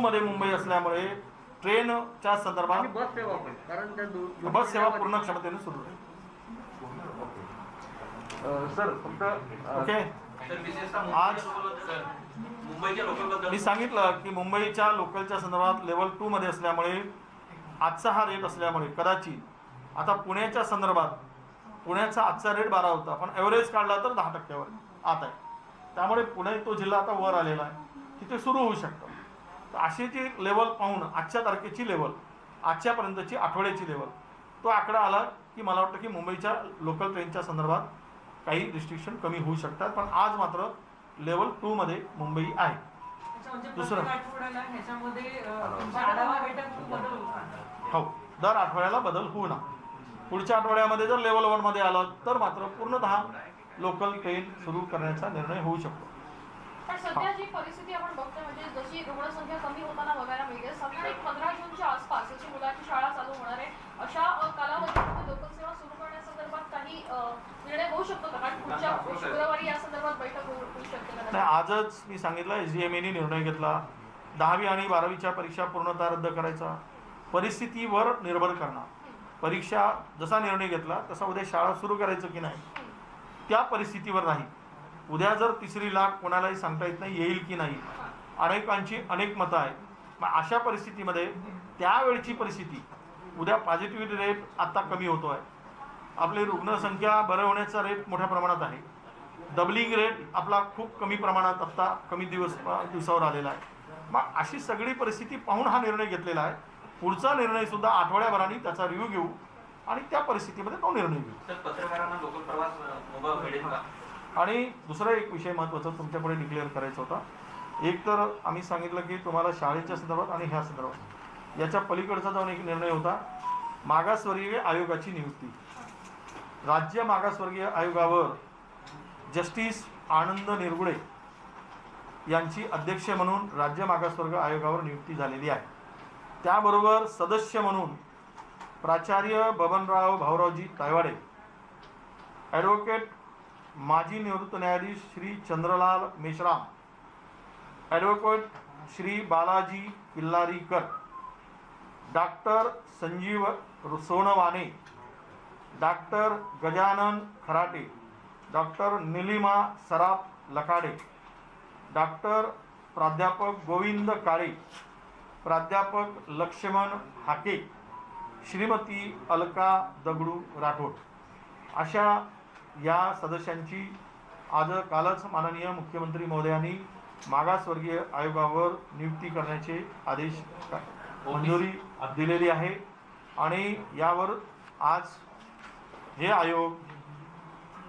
मध्ये मुंबई असल्यामुळे ट्रेनच्या संदर्भात बस सेवा पण. कारण त्या बस सेवा पूर्ण क्षमतेने सुरू आहे. सर फक्त ओके आज- मुंबईच्या मी सांगितलं की मुंबईच्या लोकलच्या संदर्भात लेवल टू मध्ये असल्यामुळे आजचा हा रेट असल्यामुळे कदाचित आता पुण्याच्या संदर्भात पुण्याचा आजचा रेट बारा होता पण ॲव्हरेज काढला तर दहा टक्क्यावर आत आहे. त्यामुळे पुणे तो जिल्हा आता वर आलेला आहे. तिथे सुरू होऊ शकतं. तर जी लेवल पाहून आजच्या तारखेची लेवल आजच्यापर्यंतची आठवड्याची लेवल तो आकडा आला की मला वाटतं की मुंबईच्या लोकल ट्रेनच्या संदर्भात काही रिस्ट्रिक्शन कमी होऊ शकतात. पण आज मात्र लेवल टूमध्ये मुंबई आहे. म्हणजे दुसरं. हो दर आठवड्याला बदल होऊ ना पुढच्या आठवड्यामध्ये जर लेवल वनमध्ये आलं तर मात्र पूर्णतः लोकल ट्रेन सुरू करण्याचा निर्णय होऊ शकतो. पण सध्या जी परिस्थिती आपण बघतोय म्हणजे जशी रुग्णसंख्या कमी होताना बघायला मिळते साधारण पंधरा जूनच्या आसपास मुलांची शाळा चालू होणार आहे अशा कालावधीमध्ये लोकल सेवा सुरू करण्यासंदर्भात काही निर्णय होऊ शकतो का? कारण पुढच्या शुक्रवारी या संदर्भात बैठक होऊ शकते आजच मी सांगितलं एस डी एम एने निर्णय घेतला. दहावी आणि बारावीच्या परीक्षा पूर्णतः रद्द करायचा. परिस्थितीवर निर्भर करणार. परीक्षा जसा निर्णय घेतला तसा उद्या शाळा सुरू करायचं की नाही त्या परिस्थितीवर नाही. उद्या जर तिसरी लाट कोणालाही सांगता येत नाही येईल की नाही? अनेकांची अनेक मतं आहेत. मग अशा परिस्थितीमध्ये त्यावेळची परिस्थिती उद्या पॉझिटिव्हिटी रेट आत्ता कमी होतो आहे आपली रुग्णसंख्या बरं होण्याचा रेट मोठ्या प्रमाणात आहे. डबलिंग रेट आपला खूप कमी प्रमाणात आत्ता कमी दिवस दिवसावर आलेला आहे. मग अशी सगळी परिस्थिती पाहून हा निर्णय घेतलेला आहे. पुढचा निर्णय सुद्धा आठवड्याभराने त्याचा रिव्ह्यू घेऊ आणि त्या परिस्थितीमध्ये तो निर्णय घेऊ. आणि दुसरा एक विषय महत्त्वाचा तुमच्याकडे डिक्लेअर करायचा होता. एक तर आम्ही सांगितलं की तुम्हाला शाळेच्या संदर्भात आणि ह्या संदर्भात. याच्या पलीकडचा जाऊन एक निर्णय होता. मागासवर्गीय आयोगाची नियुक्ती. राज्य मागासवर्गीय आयोगावर जस्टिस आनंद निरगुडे यांची अध्यक्ष म्हणून राज्य मागासवर्ग आयोगावर नियुक्ती झालेली आहे. त्याबरोबर सदस्य म्हणून प्राचार्य बबनराव भाऊरावजी तायवाडे ॲडव्होकेट माजी निवृत्त न्यायाधीश Shri Chandralal Meshram advocate Shri Balaji Killarikar doctor Sanjeev Sonawane doctor Gajanan Kharate doctor Nilima Saraf Lakhade doctor प्राध्यापक गोविंद काळे प्राध्यापक लक्ष्मण हाके श्रीमती अलका दगडू राठोड. अशा या सदस्यांची आज कालच माननीय मुख्यमंत्री महोदयांनी मागासवर्गीय आयोगावर नियुक्ती करण्याचे आदेश मंजुरी दिलेली आहे. आणि यावर आज हे आयोग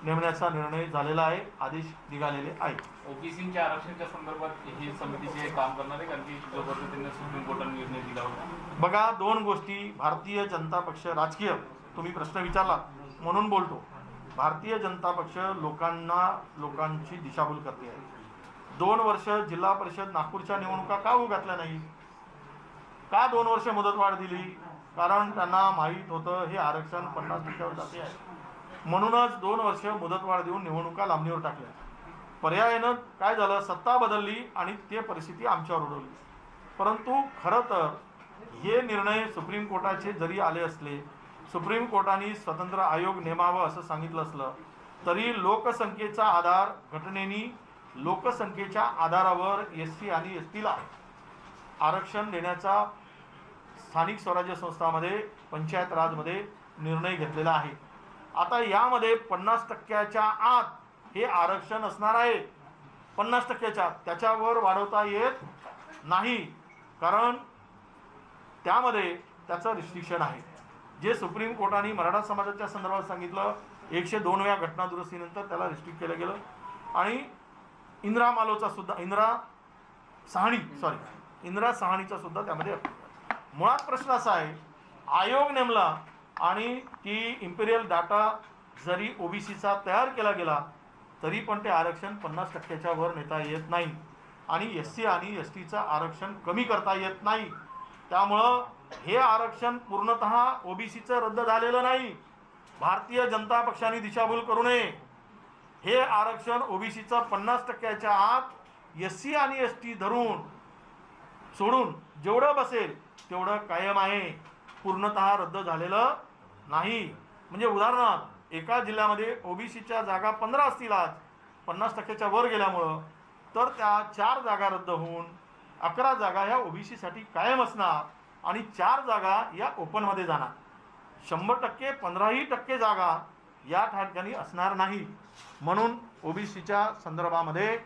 नेमण्याचा निर्णय झालेला आहे. आदेश निघालेले आहेत. ओबीसीच्या आरक्षणाच्या संदर्भात ही समितीचे काम करणार आहे कारण की जो पद्धतीने सुप्रीम कोर्टाने निर्णय दिला होता. बघा दोन गोष्टी. भारतीय जनता पक्ष राजकीय. तुम्ही प्रश्न विचारला म्हणून बोलतो. भारतीय जनता पक्ष लोकांना लोकांची दिशाभूल करते. आहे दोन वर्ष जिल्हा परिषद नागपूरच्या निवडणुका का होऊ घातल्या नाही? का दोन वर्ष मुदतवाढ दिली? कारण त्यांना माहीत होतं हे आरक्षण पन्नास टक्क्यावर जाते आहे. म्हणूनच दोन वर्ष मुदतवाढ देऊन निवडणुका लांबणीवर टाकल्या. पर्यायानं काय झालं? सत्ता बदलली आणि ते परिस्थिती आमच्यावर उडवली. परंतु खरं तर हे निर्णय सुप्रीम कोर्टाचे जरी आले असले सुप्रीम कोर्टाने स्वतंत्र आयोग नेमावं असं सांगितलं असलं तरी लोकसंख्येचा आधार घटनेनी लोकसंख्येच्या आधारावर एस सी आणि एस टीला आरक्षण देण्याचा स्थानिक स्वराज्य संस्थामध्ये पंचायत राजमध्ये निर्णय घेतलेला आहे. आता यामध्ये पन्नास टक्क्याच्या आत हे आरक्षण असणार आहे. पन्नास टक्क्याच्या आत. त्याच्यावर वाढवता येत नाही. कारण त्यामध्ये त्याचं रिस्ट्रिक्शन आहे. जे सुप्रीम कोर्टाने मराठा समाजाच्या संदर्भात सांगितलं एकशे दोनव्या घटना दुरुस्तीनंतर त्याला रिस्ट्रिक्ट केलं गेलं. आणि इंदिरा मालोचा सुद्धा इंदिरा सहाणी सॉरी इंदिरा सहाणीचा सुद्धा त्यामध्ये मुळात प्रश्न असा आहे आयोग नेमला आणि ती इम्पेरियल डाटा जरी ओबीसीचा तयार केला गेला तरी पण ते आरक्षण पन्नास टक्क्याच्या वर नेता येत नाही. आणि एस सी आणि एस टीचं आरक्षण कमी करता येत नाही. त्यामुळं हे आरक्षण पूर्णतः ओबीसीचं रद्द झालेलं नाही. भारतीय जनता पक्षाने दिशाभूल करू नये. हे आरक्षण ओबीसीचं पन्नास टक्क्याच्या आत एस सी आणि एस टी धरून सोडून जेवढं बसेल तेवढं कायम आहे. पूर्णतः रद्द झालेलं नाही. म्हणजे उदाहरणार्थ एका जिल्ह्यामध्ये ओबीसीच्या जागा पंधरा असतील आज पन्नास टक्क्याच्या वर गेल्यामुळं तर त्या चार जागा रद्द होऊन अकरा जागा ह्या ओबीसीसाठी कायम असणार. आणि चार जागा या ओपनमध्ये जाणार. शंभर टक्के पंधराही टक्के जागा या ठिकाणी असणार नाही. म्हणून ओबीसीच्या संदर्भामध्ये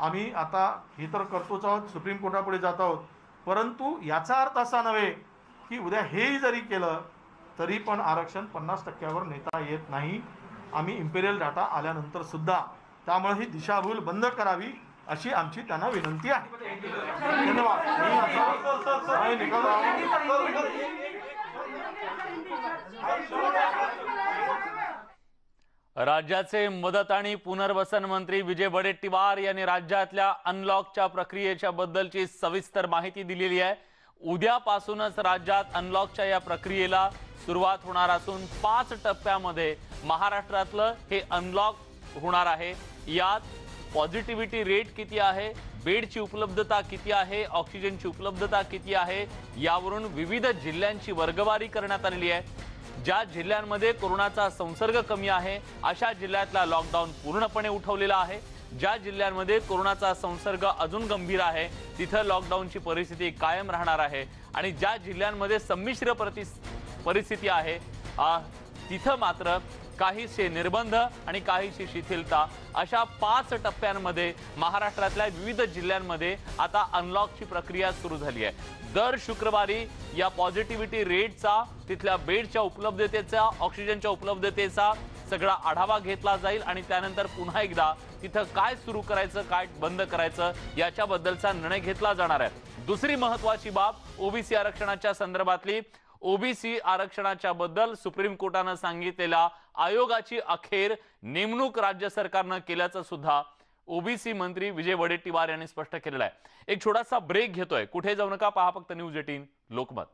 आम्ही आता हे तर करतोच आहोत सुप्रीम कोर्टापुढे जात आहोत. परंतु याचा अर्थ असा नव्हे की उद्या हेही जरी केलं तरी पण आरक्षण पन्नास टक्क्यावर नेता येत नाही. आम्ही इम्पेरियल डाटा आल्यानंतर सुद्धा. त्यामुळे ही दिशाभूल बंद करावी अशी आमची त्यांना विनंती आहे. धन्यवाद. मी राज्याचे मदत आणि पुनर्वसन मंत्री विजय वडेट्टीवार यांनी राज्यातल्या अनलॉकच्या प्रक्रियेच्या बद्दलची सविस्तर माहिती दिलेली आहे. उद्यापासूनच राज्यात अनलॉकच्या या प्रक्रियेला सुरुवात होणार असून पाच टप्प्यामध्ये महाराष्ट्रातलं हे अनलॉक होणार आहे. यात पॉझिटिव्हिटी रेट किती आहे? बेडची उपलब्धता किती आहे? ऑक्सिजनची उपलब्धता किती आहे? यावरून विविध जिल्ह्यांची वर्गवारी करण्यात आलेली आहे. ज्या जिल्ह्यांमध्ये कोरोनाचा संसर्ग कमी आहे अशा जिल्ह्यातला लॉकडाऊन पूर्णपणे उठवलेला आहे. ज्या जिल्ह्यांमध्ये कोरोनाचा संसर्ग अजून गंभीर आहे तिथं लॉकडाऊनची परिस्थिती कायम राहणार आहे. आणि ज्या जिल्ह्यांमध्ये संमिश्र परिस परिस्थिती आहे तिथं मात्र काहीसे निर्बंध आणि काहीशी शिथिलता अशा पाच टप्प्यांमध्ये महाराष्ट्रातल्या विविध जिल्ह्यांमध्ये आता अनलॉकची प्रक्रिया सुरू झाली आहे. दर शुक्रवारी या पॉझिटिव्हिटी रेटचा तिथल्या बेडच्या उपलब्धतेचा ऑक्सिजनच्या उपलब्धतेचा सगळा आढावा घेतला जाईल आणि त्यानंतर पुन्हा एकदा तिथं काय सुरू करायचं काय बंद करायचं याच्याबद्दलचा निर्णय घेतला जाणार आहे. दुसरी महत्वाची बाब ओबीसी आरक्षणाच्या संदर्भातली. ओबीसी आरक्षणाच्या बद्दल सुप्रीम कोर्टानं सांगितलेल्या आयोगाची अखेर नेमणूक राज्य सरकारनं केल्याचं सुद्धा ओबीसी मंत्री विजय वडेट्टीवार यांनी स्पष्ट केलेलं आहे. एक छोटासा ब्रेक घेतोय. कुठे जाऊ नका पहा फक्त न्यूज एटीन लोकमत.